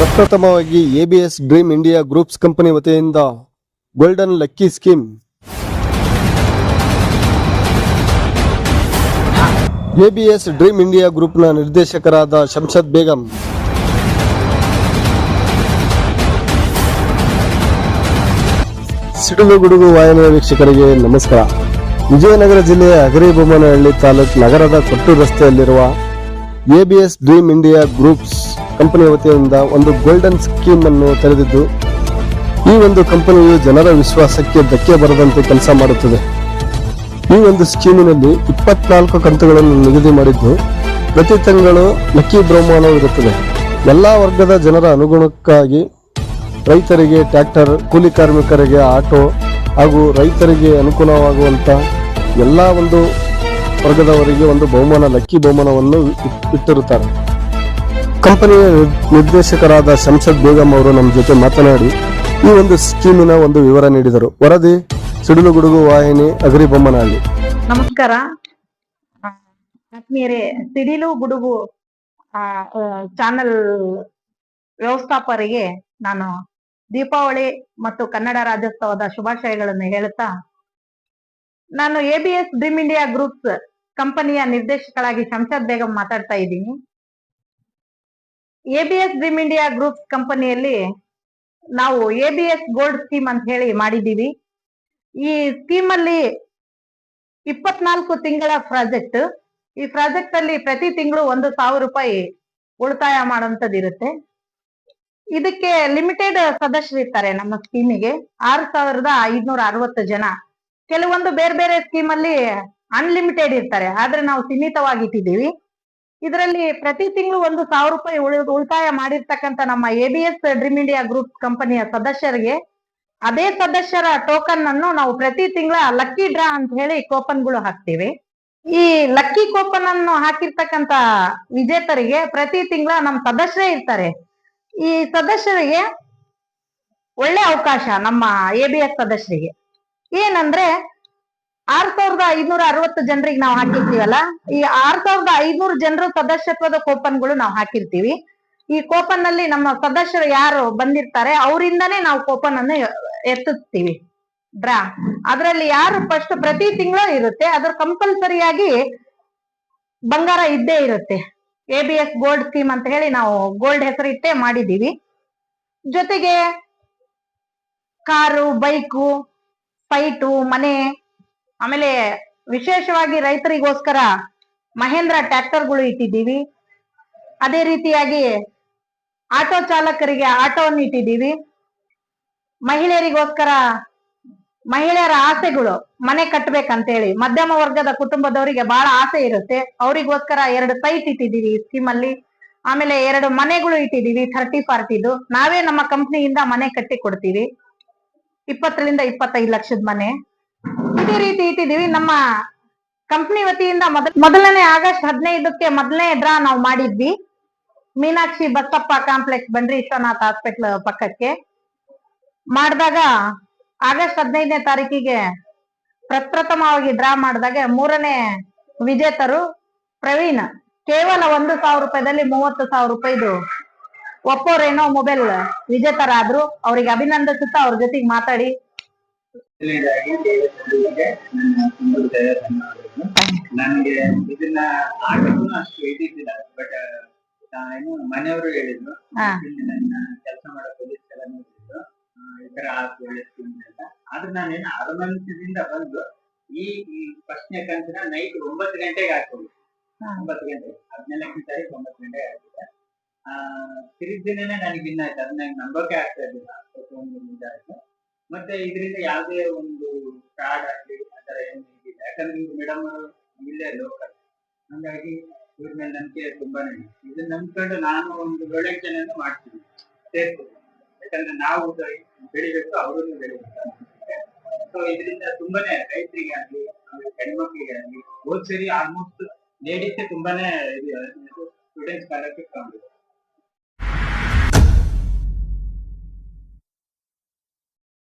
ಪ್ರಪ್ರಥಮವಾಗಿ ABS dream India groups company ವತಿಯಿಂದ golden lucky scheme ABS dream India ಗ್ರೂಪ್ನ ನಿರ್ದೇಶಕರಾದ ಶಂಷದ್ ಬೇಗಂ. ಸಿಡಿಲು ಗುಡುಗು ವಾಹಿನಿಯ ವೀಕ್ಷಕರಿಗೆ ನಮಸ್ಕಾರ. ವಿಜಯನಗರ ಜಿಲ್ಲೆಯ ಹಗರಿಬೊಮ್ಮನಹಳ್ಳಿ ತಾಲೂಕು ನಗರದ ಕೊಟ್ಟು ರಸ್ತೆಯಲ್ಲಿರುವ ಎಬಿಎಸ್ ಡ್ರೀಮ್ ಇಂಡಿಯಾ ಗ್ರೂಪ್ಸ್ ಕಂಪನಿಯ ವತಿಯಿಂದ ಒಂದು ಗೋಲ್ಡನ್ ಸ್ಕೀಮ್ ಅನ್ನು ತೆರೆದಿದ್ದು, ಈ ಒಂದು ಕಂಪನಿಯು ಜನರ ವಿಶ್ವಾಸಕ್ಕೆ ಧಕ್ಕೆ ಬರದಂತೆ ಕೆಲಸ ಮಾಡುತ್ತದೆ. ಈ ಒಂದು ಸ್ಕೀಮಿನಲ್ಲಿ ಇಪ್ಪತ್ನಾಲ್ಕು ಕಂತುಗಳನ್ನು ನಿಗದಿ ಮಾಡಿದ್ದು, ಪ್ರತಿ ತಿಂಗಳು ಲಕ್ಕಿ ಬಹುಮಾನ ಇರುತ್ತದೆ. ಎಲ್ಲಾ ವರ್ಗದ ಜನರ ಅನುಗುಣಕ್ಕಾಗಿ ರೈತರಿಗೆ ಟ್ರ್ಯಾಕ್ಟರ್, ಕೂಲಿ ಕಾರ್ಮಿಕರಿಗೆ ಆಟೋ ಹಾಗೂ ರೈತರಿಗೆ ಅನುಕೂಲವಾಗುವಂತ ಎಲ್ಲ ಒಂದು ವರ್ಗದವರಿಗೆ ಒಂದು ಬಹುಮಾನ, ಲಕ್ಕಿ ಬಹುಮಾನವನ್ನು ಇಟ್- ಇಟ್ಟಿರುತ್ತಾರೆ. ಕಂಪನಿಯ ನಿರ್ದೇಶಕರಾದ ಶಂಸದ್ ಬೇಗಂ ಅವರು ನಮ್ಮ ಜೊತೆ ಮಾತನಾಡಿ ಈ ಒಂದು ಸ್ಕೀಮಿನ ಒಂದು ವಿವರ ನೀಡಿದರು. ವರದಿ, ಸಿಡಿಲು ಗುಡುಗು ವಾಹಿನಿ, ಅಗರಿಬೊಮ್ಮನಹಳ್ಳಿ. ನಮಸ್ಕಾರ. ಆತ್ಮೀಯರೇ, ಸಿಡಿಲು ಗುಡುಗು ಚಾನೆಲ್ ವ್ಯವಸ್ಥಾಪಕರಿಗೆ ನಾನು ದೀಪಾವಳಿ ಮತ್ತು ಕನ್ನಡ ರಾಜ್ಯೋತ್ಸವದ ಶುಭಾಶಯಗಳನ್ನು ಹೇಳುತ್ತಾ, ನಾನು A B S dream India groups ಕಂಪನಿಯ ನಿರ್ದೇಶಕರಾಗಿ ಶಂಷಾದ್ ಬೇಗಂ ಮಾತಾಡ್ತಾ ಇದ್ದೀನಿ. A B S dream India groups ಕಂಪನಿಯಲ್ಲಿ ನಾವು ಎಬಿಎಸ್ ಗೋಲ್ಡ್ ಸ್ಕೀಮ್ ಅಂತ ಹೇಳಿ ಮಾಡಿದ್ದೀವಿ. ಈ ಸ್ಕೀಮ್ ಅಲ್ಲಿ ಇಪ್ಪತ್ನಾಲ್ಕು ತಿಂಗಳ ಪ್ರಾಜೆಕ್ಟ್ ಈ ಪ್ರಾಜೆಕ್ಟ್ ಅಲ್ಲಿ ಪ್ರತಿ ತಿಂಗಳು ಒಂದು ಸಾವಿರ ರೂಪಾಯಿ ಉಳಿತಾಯ ಮಾಡುವಂತದ್ದು ಇರುತ್ತೆ. ಇದಕ್ಕೆ ಲಿಮಿಟೆಡ್ ಸದಸ್ಯರು ಇರ್ತಾರೆ ನಮ್ಮ ಸ್ಕೀಮಿಗೆ ಆರು ಸಾವಿರದ ಐದ್ನೂರ ಅರವತ್ತು ಜನ. ಕೆಲವೊಂದು ಬೇರೆ ಬೇರೆ ಸ್ಕೀಮ್ ಅಲ್ಲಿ ಅನ್ಲಿಮಿಟೆಡ್ ಇರ್ತಾರೆ. ಆದ್ರೆ ನಾವು ಸೀಮಿತವಾಗಿ ಇಟ್ಟಿದ್ದೀವಿ ಇದರಲ್ಲಿ ಪ್ರತಿ ತಿಂಗಳು ಒಂದು ಸಾವಿರ ರೂಪಾಯಿ ಉಳಿ- ಉಳಿತಾಯ ಮಾಡಿರ್ತಕ್ಕಂಥ ನಮ್ಮ A B S dream India group ಕಂಪನಿಯ ಸದಸ್ಯರಿಗೆ ಅದೇ ಸದಸ್ಯರ ಟೋಕನ್ ಅನ್ನು ನಾವು ಪ್ರತಿ ತಿಂಗಳ ಲಕ್ಕಿ ಡ್ರಾ ಅಂತ ಹೇಳಿ ಕೋಪನ್ಗಳು ಹಾಕ್ತೀವಿ. ಈ ಲಕ್ಕಿ ಕೂಪನ್ ಅನ್ನು ಹಾಕಿರ್ತಕ್ಕಂತ ವಿಜೇತರಿಗೆ ಪ್ರತಿ ತಿಂಗಳ ನಮ್ಮ ಸದಸ್ಯರೇ ಇರ್ತಾರೆ. ಈ ಸದಸ್ಯರಿಗೆ ಒಳ್ಳೆ ಅವಕಾಶ ನಮ್ಮ ಎ ಬಿ ಎಸ್ ಸದಸ್ಯರಿಗೆ. ಏನಂದ್ರೆ ಆರ್ ಸಾವಿರದ ಐದ್ನೂರ ಅರವತ್ತು ಜನರಿಗೆ ನಾವು ಹಾಕಿರ್ತೀವಲ್ಲ? ಈ ಆರ್ ಸಾವಿರದ ಐದ್ನೂರು ಜನರು ಸದಸ್ಯತ್ವದ ಕೂಪನ್ಗಳು ನಾವು ಹಾಕಿರ್ತೀವಿ. ಈ ಕೂಪನ್ನಲ್ಲಿ ನಮ್ಮ ಸದಸ್ಯರು ಯಾರು ಬಂದಿರ್ತಾರೆ, ಅವರಿಂದನೇ ನಾವು ಕೂಪನ್ ಅನ್ನು ಎತ್ತುತ್ತೀವಿ. ಡ್ರಾ? ಅದರಲ್ಲಿ ಯಾರು ಫಸ್ಟ್ ಪ್ರತಿ ತಿಂಗಳು ಇರುತ್ತೆ, ಅದ್ರ ಕಂಪಲ್ಸರಿಯಾಗಿ ಬಂಗಾರ ಇದ್ದೇ ಇರುತ್ತೆ. A B S gold scheme ಅಂತ ಹೇಳಿ ನಾವು ಗೋಲ್ಡ್ ಹೆಸರಿಟ್ಟೆ ಮಾಡಿದ್ದೀವಿ. ಜೊತೆಗೆ ಕಾರು, ಬೈಕು ಫೈಟು ಮನೆ ಆಮೇಲೆ ವಿಶೇಷವಾಗಿ ರೈತರಿಗೋಸ್ಕರ ಮಹೇಂದ್ರ ಟ್ರ್ಯಾಕ್ಟರ್ಗಳು ಇಟ್ಟಿದ್ದೀವಿ. ಅದೇ ರೀತಿಯಾಗಿ ಆಟೋ ಚಾಲಕರಿಗೆ ಆಟೋವನ್ನು ಇಟ್ಟಿದ್ದೀವಿ. ಮಹಿಳೆಯರಿಗೋಸ್ಕರ ಮಹಿಳೆಯರ ಆಸೆಗಳು ಮನೆ ಕಟ್ಬೇಕಂತೇಳಿ ಮಧ್ಯಮ ವರ್ಗದ ಕುಟುಂಬದವರಿಗೆ ಬಹಳ ಆಸೆ ಇರುತ್ತೆ. ಅವರಿಗೋಸ್ಕರ ಎರಡು ಸೈಟ್ ಇಟ್ಟಿದ್ದೀವಿ ಈ ಸ್ಕೀಮ್ ಅಲ್ಲಿ ಆಮೇಲೆ ಎರಡು ಮನೆಗಳು ಇಟ್ಟಿದ್ದೀವಿ ಥರ್ಟಿ ಫಾರ್ಟಿದು. ನಾವೇ ನಮ್ಮ ಕಂಪ್ನಿಯಿಂದ ಮನೆ ಕಟ್ಟಿ ಕೊಡ್ತೀವಿ ಇಪ್ಪತ್ತರಿಂದ ಇಪ್ಪತ್ತೈದು ಲಕ್ಷದ ಮನೆ. ಇದೇ ರೀತಿ ಇಟ್ಟಿದೀವಿ ನಮ್ಮ ಕಂಪ್ನಿ ವತಿಯಿಂದ ಮೊದಲ ಮೊದಲನೇ ಆಗಸ್ಟ್ ಹದಿನೈದಕ್ಕೆ ಮೊದಲನೇ ಡ್ರಾ ನಾವು ಮಾಡಿದ್ವಿ. ಮೀನಾಕ್ಷಿ ಬಸಪ್ಪ ಕಾಂಪ್ಲೆಕ್ಸ್ ಬಂದ್ರಿ ವಿಶ್ವನಾಥ್ ಹಾಸ್ಪಿಟ್ಲ್ ಪಕ್ಕಕ್ಕೆ. ಮಾಡಿದಾಗ ಆಗಸ್ಟ್ ಹದಿನೈದನೇ ತಾರೀಕಿಗೆ ಪ್ರಪ್ರಥಮವಾಗಿ ಡ್ರಾ ಮಾಡಿದಾಗ ಮೂರನೇ ವಿಜೇತರು ಪ್ರವೀಣ್. ಕೇವಲ ಒಂದು ಸಾವಿರ ರೂಪಾಯಿದಲ್ಲಿ ಮೂವತ್ತು ಸಾವಿರ ರೂಪಾಯಿದು ಒಪ್ಪೋ ರೇನೋ ಮೊಬೈಲ್ ವಿಜೇತರಾದ್ರು. ಅವರಿಗೆ ಅಭಿನಂದಿಸುತ್ತಾ ಅವ್ರ ಜೊತೆಗೆ ಮಾತಾಡಿ ಮೊದಲನೇದಾಗಿ ದೇವಸ್ಥಾನಕ್ಕೆ ನನ್ನ ತುಂಬ ಧನ್ಯವಾದಗಳು. ನನಗೆ ಇದನ್ನ ಆಟಕ್ಕೂ ಅಷ್ಟು ಇದಿದ್ದಿಲ್ಲ ಬಟ್ ಏನು ಮನೆಯವರು ಹೇಳಿದ್ರು. ನನ್ನ ಕೆಲಸ ಮಾಡೋ ಪೊಲೀಸ್ ಎಲ್ಲ ನೋಡಿದ್ರು. ಈ ತರ ಆಗ್ತು ಅಂತ ಆದ್ರೆ ನಾನೇನು ಅರಮಂತದಿಂದ ಬಂದು ಈ ಫಸ್ಟ್ನೇ ಕಂತಿನ ನೈಟ್ ಒಂಬತ್ತು ಗಂಟೆಗೆ ಹಾಕೊಂಡು. ಒಂಬತ್ತು ಗಂಟೆ ಹದಿನಾಲ್ಕನೇ ತಾರೀಕು ಒಂಬತ್ತು ಗಂಟೆಗೆ ಹಾಕಿದೆ ಆ ತಿರುಗ್ ದಿನನೇ ನನಗೆ ಇನ್ನ ಆಯ್ತು ಅದನ್ನ ನಂಬೋಕೆ ಆಗ್ತಾ ಇರ್ಲಿಲ್ಲ. ಒಂದು ಇದಾಯ್ತು ಮತ್ತೆ ಇದರಿಂದ ಯಾವುದೇ ಒಂದು ಫ್ರಾಡ್ ಆ ಥರ ಏನು ಯಾಕಂದ್ರೆ ಇವ್ರು ಮೇಡಮ್ ಇಲ್ಲೇ ಲೋಕಲ್ ಹಂಗಾಗಿ ಇವ್ರ ಮೇಲೆ ನಂಬಿಕೆ ತುಂಬಾನೇ ಇದೆ. ಇದನ್ನ ನಂಬ್ಕೊಂಡು ನಾನು ಒಂದು ಜನನ ಮಾಡ್ತೀನಿ. ಸೇರ್ತೀನಿ ಯಾಕಂದ್ರೆ ನಾವು ಬೆಳಿ- ಬೆಳಿಬೇಕು, ಅವರನ್ನು ಬೆಳಿಬೇಕು. ಸೊ ಇದರಿಂದ ತುಂಬಾನೇ ರೈತರಿಗೆ ಆಗ್ಲಿ ಹೆಣ್ಮಕ್ಳಿಗೆ ಆಗ್ಲಿ, ಹೋದ್ ಸರಿ ಆಲ್ಮೋಸ್ಟ್ ಲೇಡೀಸೇ ತುಂಬಾನೇ ಸ್ಟೂಡೆಂಟ್ಸ್ ಕಾಲಕ್ಕೆ ತಗೊಂಡಿದ್ದಾರೆ